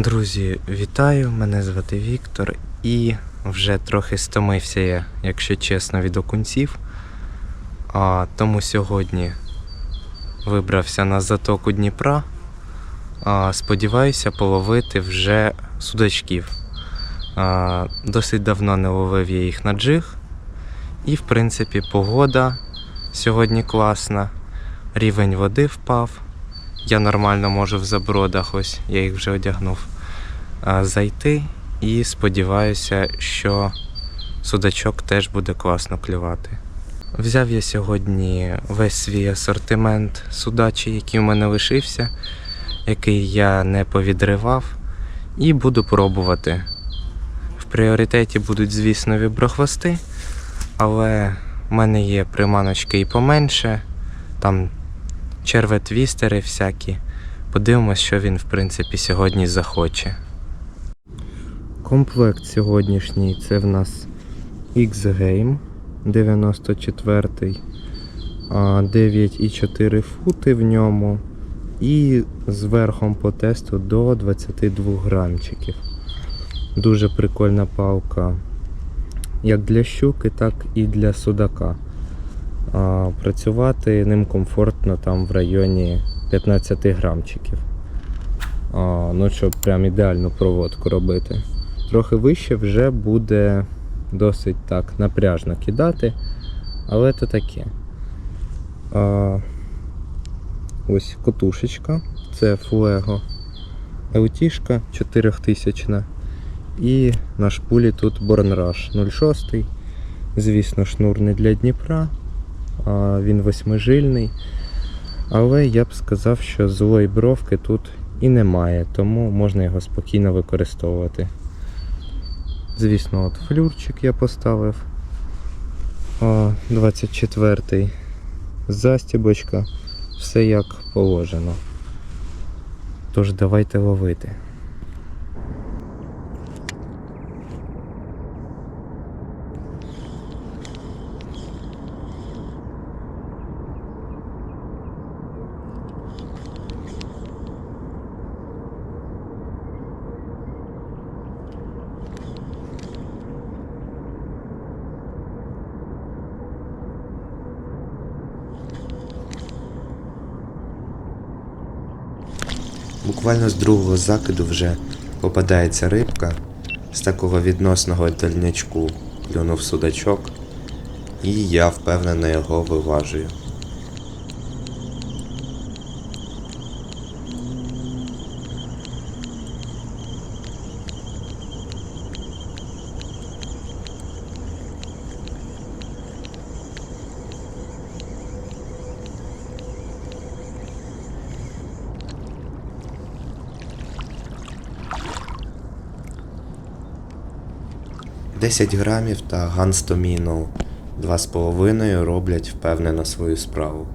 Друзі, вітаю! Мене звати Віктор і вже трохи стомився я, якщо чесно, від окунців. А, тому сьогодні вибрався на затоку Дніпра. А, сподіваюся половити вже судачків. А, досить давно не ловив я їх на джиг. І, в принципі, погода сьогодні класна. Рівень води впав. Я нормально можу в забродах, ось я їх вже одягнув, зайти і сподіваюся, що судачок теж буде класно клювати. Взяв я сьогодні весь свій асортимент судачий, який у мене лишився, який я не повідривав, і буду пробувати. В пріоритеті будуть, звісно, віброхвости, але в мене є приманочки і поменше. Там черве-твістери всякі. Подивимось, що він, в принципі, сьогодні захоче. Комплект сьогоднішній це в нас X-Game 94 9,4 фути в ньому. І з верхом по тесту до 22 грамчиків. Дуже прикольна палка як для щуки, так і для судака. Працювати ним комфортно там в районі 15 грамчиків. А, ну, щоб прям ідеальну проводку робити. Трохи вище вже буде досить так напряжно кидати, але то таке. А, ось котушечка, це Fuego LT 4000 і на шпулі тут Rush 06. Звісно, шнур не для Дніпра, він восьмижильний. Але я б сказав, що злої бровки тут і немає, тому можна його спокійно використовувати. Звісно, от флюрчик я поставив. 24-й застібочка, все як положено. Тож давайте ловити. Буквально з другого закиду вже попадається рибка. З такого відносного дальнячку клюнув судачок, і я впевнено його виважую. Десять грамів та ганстоміну 2,5 роблять впевнено свою справу.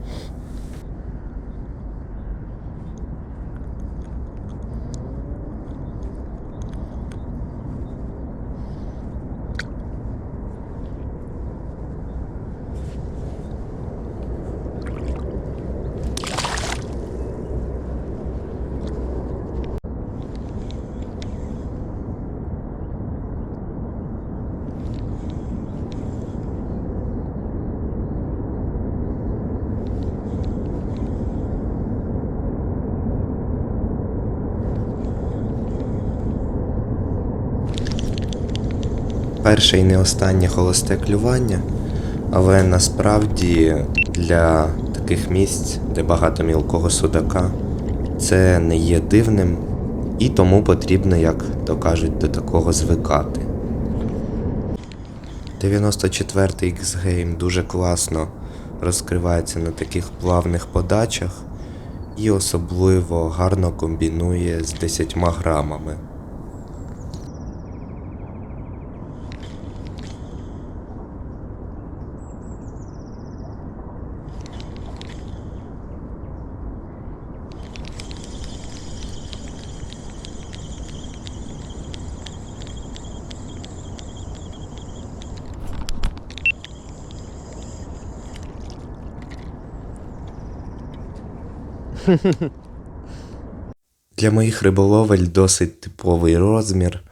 Перше і не останнє холосте клювання, але насправді для таких місць, де багато мілкого судака, це не є дивним і тому потрібно, як то кажуть, до такого звикати. 94-й X-Game дуже класно розкривається на таких плавних подачах і особливо гарно комбінує з 10 грамами. Для моїх риболовель досить типовий розмір.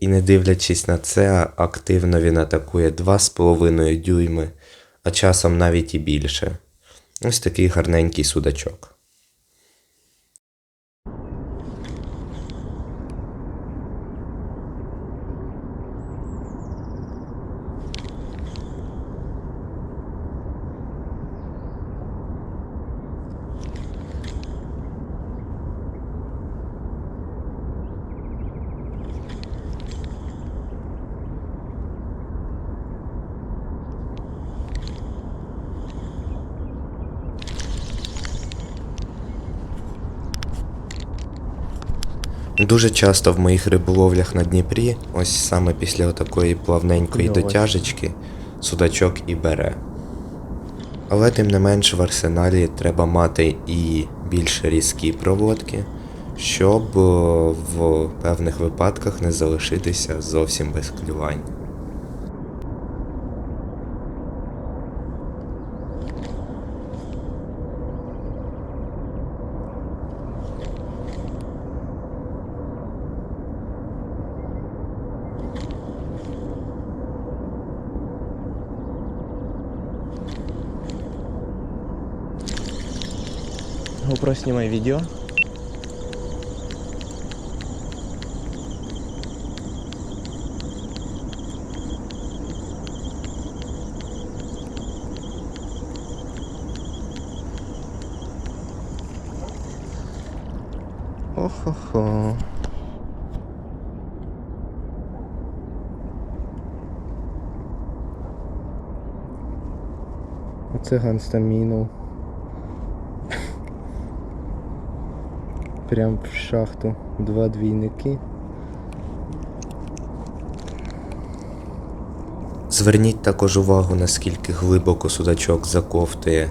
І не дивлячись на це, активно він атакує 2,5 дюйми, а часом навіть і більше. Ось такий гарненький судачок. Дуже часто в моїх риболовлях на Дніпрі, ось саме після такої плавненької дотяжечки, судачок і бере. Але тим не менш в арсеналі треба мати і більш різкі проводки, щоб е, в певних випадках не залишитися зовсім без клювань. GoPro снимай видео. Охо-хо. Оце ганстамінув. Прям в шахту. Два двійники. Зверніть також увагу, наскільки глибоко судачок заковтує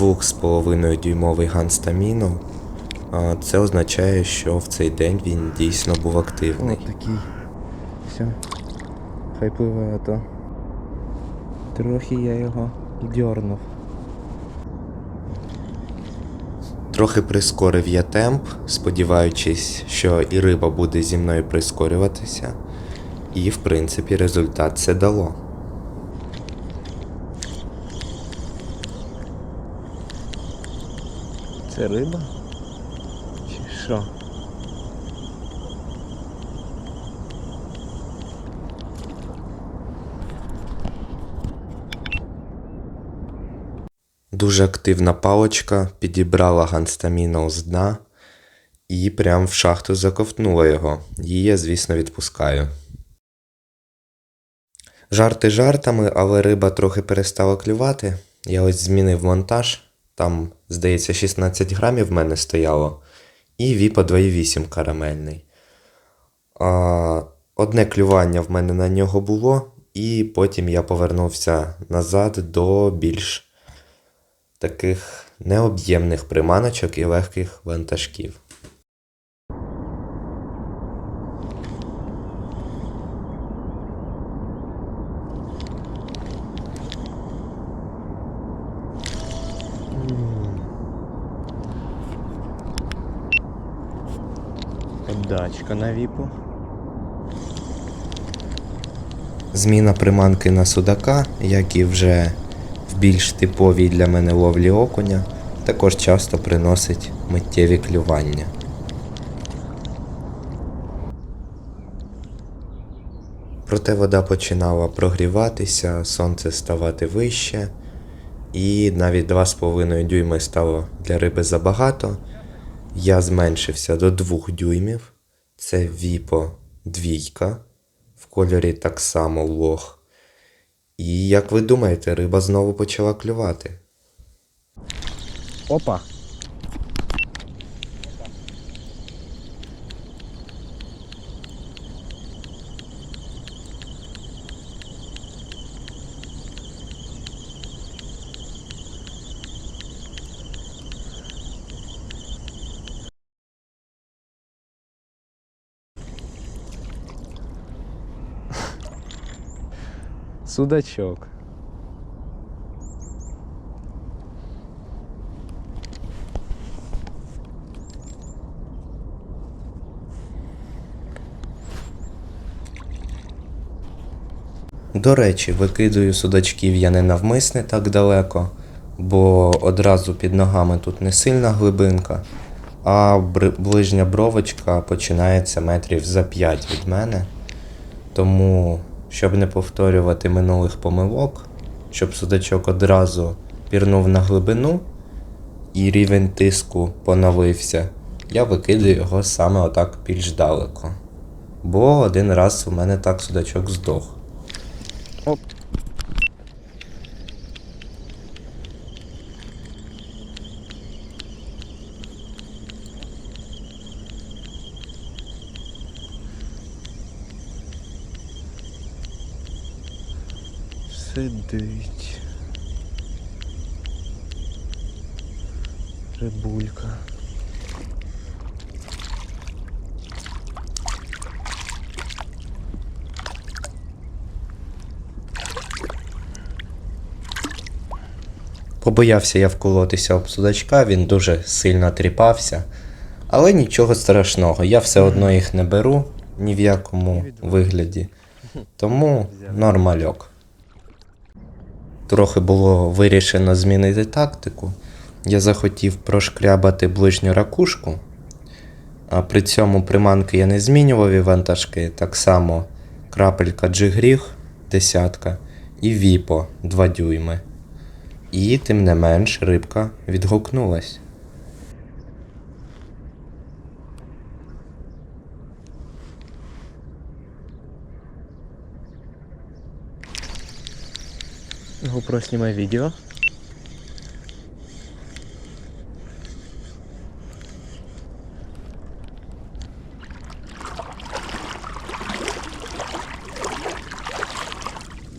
2,5 дюймовий ганстамінов. А Це означає, що в цей день він дійсно був активний. О, такий. Все. Хай пливе, а то. Трохи я його дьорнув. Трохи прискорив я темп, сподіваючись, що і риба буде зі мною прискорюватися. І, в принципі, результат це дало. Це риба? Чи що? Дуже активна палочка підібрала ганстамінов з дна і прям в шахту заковтнула його. Її я, звісно, відпускаю. Жарти жартами, але риба трохи перестала клювати. Я ось змінив монтаж. Там, здається, 16 грамів в мене стояло. І віпа 2,8 карамельний. А, одне клювання в мене на нього було, і потім я повернувся назад до більш таких необ'ємних приманочок і легких вантажків. Подачка на віпу. Зміна приманки на судака, як і вже більш типовій для мене ловлі окуня, також часто приносить миттєві клювання. Проте вода починала прогріватися, сонце ставати вище, і навіть 2,5 дюйми стало для риби забагато. Я зменшився до 2 дюймів. Це віпо двійка. В кольорі так само лох. І як ви думаєте, риба знову почала клювати? Опа! Судачок. До речі, викидую судачків я не навмисне так далеко, бо одразу під ногами тут не сильна глибинка, а ближня бровочка починається метрів за 5 від мене. Тому щоб не повторювати минулих помилок, щоб судачок одразу пірнув на глибину і рівень тиску поновився, я викидаю його саме отак більш далеко. Бо один раз у мене так судачок здох. Оп. Сидить. Рибулька. Побоявся я вколотися об судачка, він дуже сильно тріпався. Але нічого страшного, я все одно їх не беру ні в якому вигляді. Тому нормальок. Трохи було вирішено змінити тактику. Я захотів прошкрябати ближню ракушку, а при цьому приманки я не змінював і вантажки. Так само крапелька джигріг десятка і віпо 2 дюйми. І тим не менш рибка відгукнулась. GoPro снимай видео.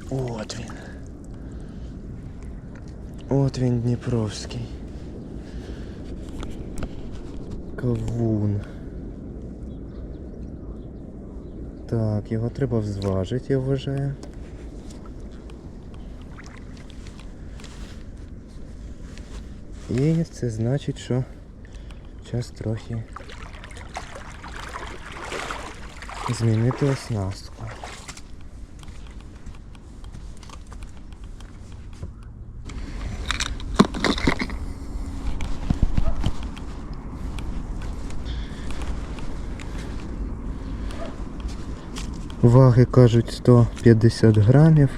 От він. От він Дніпровський. Кавун. Так, його треба взважити, я вважаю. І це значить, що час трохи змінити оснастку. Ваги кажуть 150 грамів.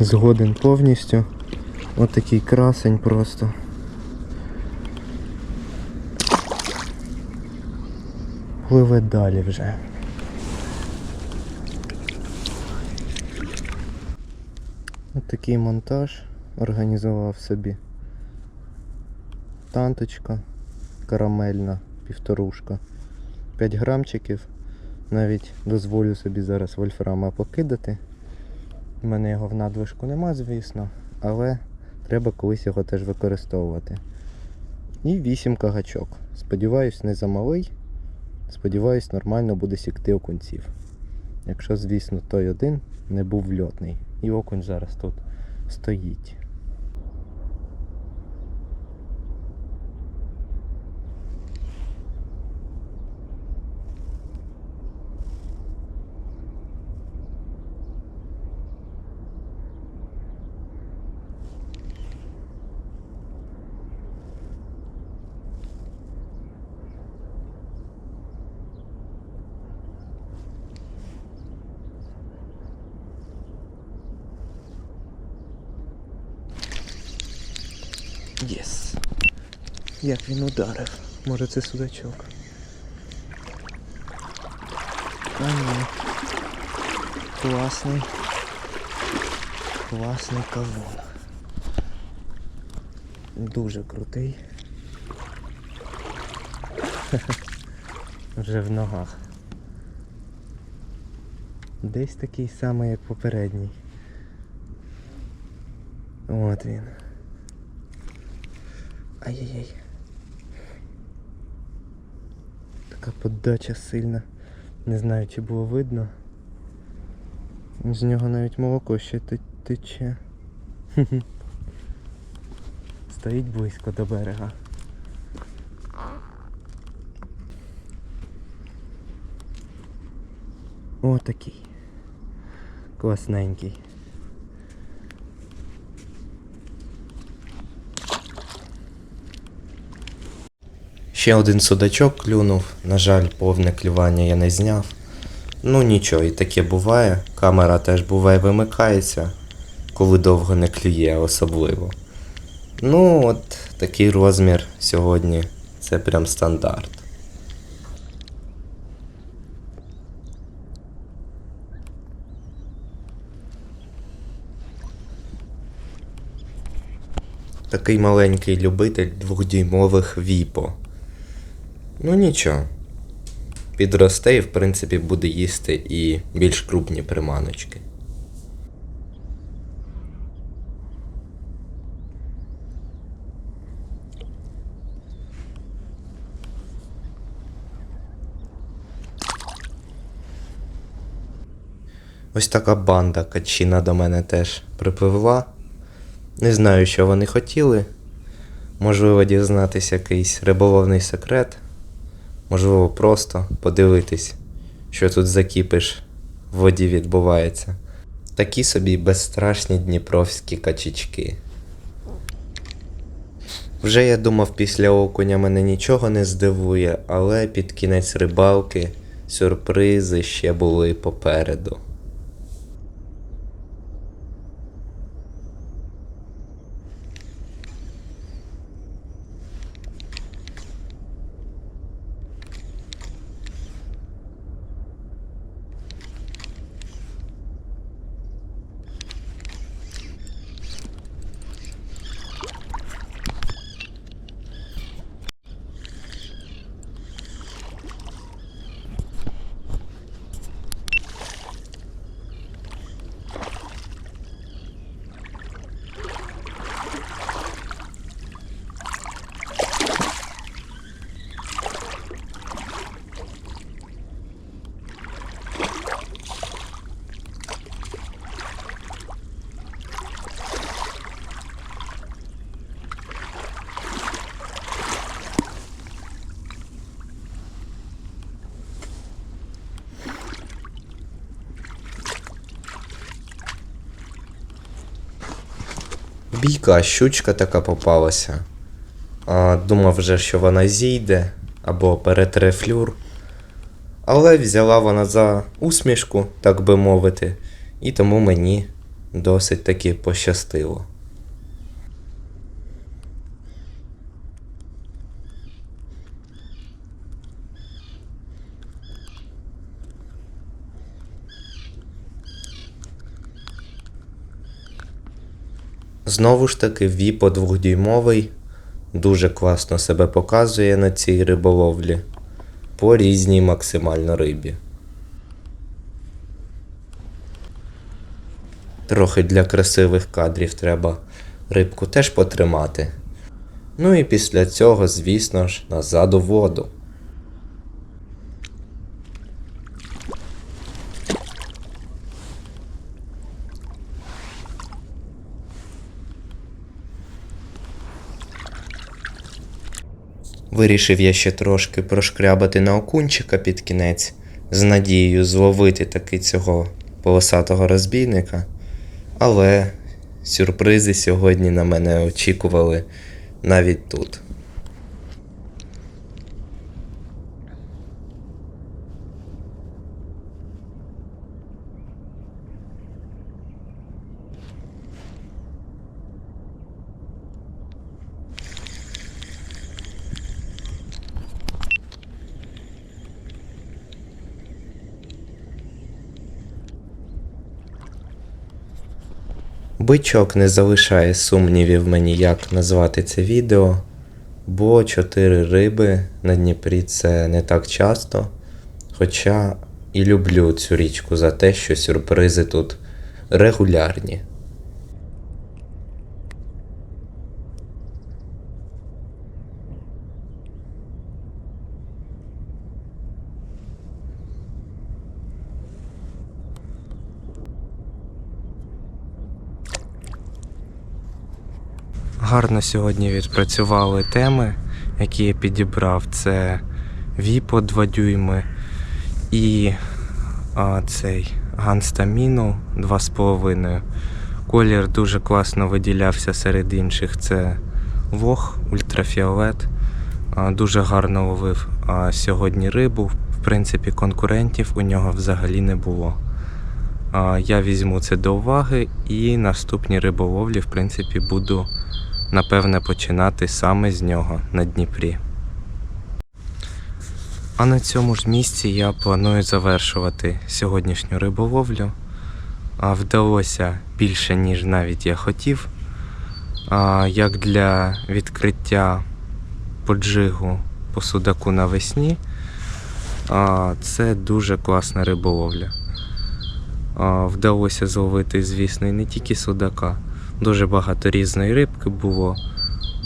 Згоден повністю. Ось такий красень просто. Пливе далі вже. Ось такий монтаж організував собі. Танточка карамельна, півторушка. 5 грамчиків. Навіть дозволю собі зараз вольфрама покидати. У мене його в надвижку нема, звісно, але треба колись його теж використовувати. І 8 кагачок. Сподіваюсь, не замалий. Сподіваюсь, нормально буде сікти окунців. Якщо, звісно, той один не був вльотний. І окунь зараз тут стоїть. Єс. Як він ударив. Може це судачок. А ні. Класний. Класний кавун. Дуже крутий. Вже в ногах. Десь такий самий, як попередній. От він. Ай-яй-яй. Така подача сильна. Не знаю, чи було видно. З нього навіть молоко ще тече. Стоїть близько до берега. Отакий. Класненький. Ще один судачок клюнув, на жаль, повне клювання я не зняв. Ну нічого, і таке буває. Камера теж буває вимикається, коли довго не клює, особливо. Ну, от такий розмір сьогодні це прям стандарт. Такий маленький любитель двохдюймових віпо. Ну нічого. Підросте і, в принципі, буде їсти і більш крупні приманочки. Ось така банда качина до мене теж припливла. Не знаю, що вони хотіли. Можливо, дізнатися якийсь риболовний секрет. Можливо, просто подивитись, що тут закіпиш в воді відбувається. Такі собі безстрашні дніпровські качечки. Вже я думав, після окуня мене нічого не здивує, але під кінець рибалки сюрпризи ще були попереду. Бійка, щучка така попалася. А, думав вже, що вона зійде або перетре флюр. Але взяла вона за усмішку, так би мовити, і тому мені досить таки пощастило. Знову ж таки, Віпо двохдюймовий дуже класно себе показує на цій риболовлі по різній максимально рибі. Трохи для красивих кадрів треба рибку теж потримати. Ну і після цього, звісно ж, назад у воду. Вирішив я ще трошки прошкрябати на окунчика під кінець, з надією зловити таки цього полосатого розбійника. Але сюрпризи сьогодні на мене очікували навіть тут. Бичок не залишає сумнівів мені, як назвати це відео, бо чотири риби на Дніпрі це не так часто. Хоча і люблю цю річку за те, що сюрпризи тут регулярні. Гарно сьогодні відпрацювали теми, які я підібрав. Це Віпо 2 дюйми і а, цей ганстаміну 2,5. Колір дуже класно виділявся серед інших. Це вог, ультрафіолет. А, Дуже гарно ловив а, сьогодні рибу. В принципі, конкурентів у нього взагалі не було. Я візьму це до уваги і наступні риболовлі, в принципі, буду напевне починати саме з нього на Дніпрі. А на цьому ж місці я планую завершувати сьогоднішню риболовлю. А вдалося більше, ніж навіть я хотів. А, як для відкриття поджигу по судаку навесні, а, це дуже класна риболовля. А, вдалося зловити, звісно, і не тільки судака. Дуже багато різної рибки було,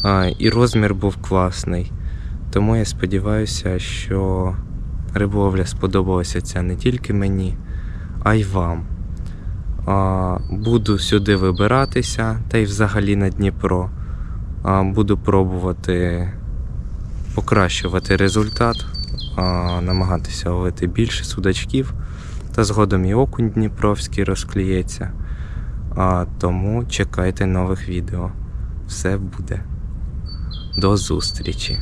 а, і розмір був класний. Тому я сподіваюся, що риболовля сподобалася ця не тільки мені, а й вам. А, Буду сюди вибиратися, та й взагалі на Дніпро. А, Буду пробувати покращувати результат, а, намагатися ловити більше судачків. Та згодом і окунь Дніпровський розкліється. А, Тому чекайте нових відео. Все буде. До зустрічі!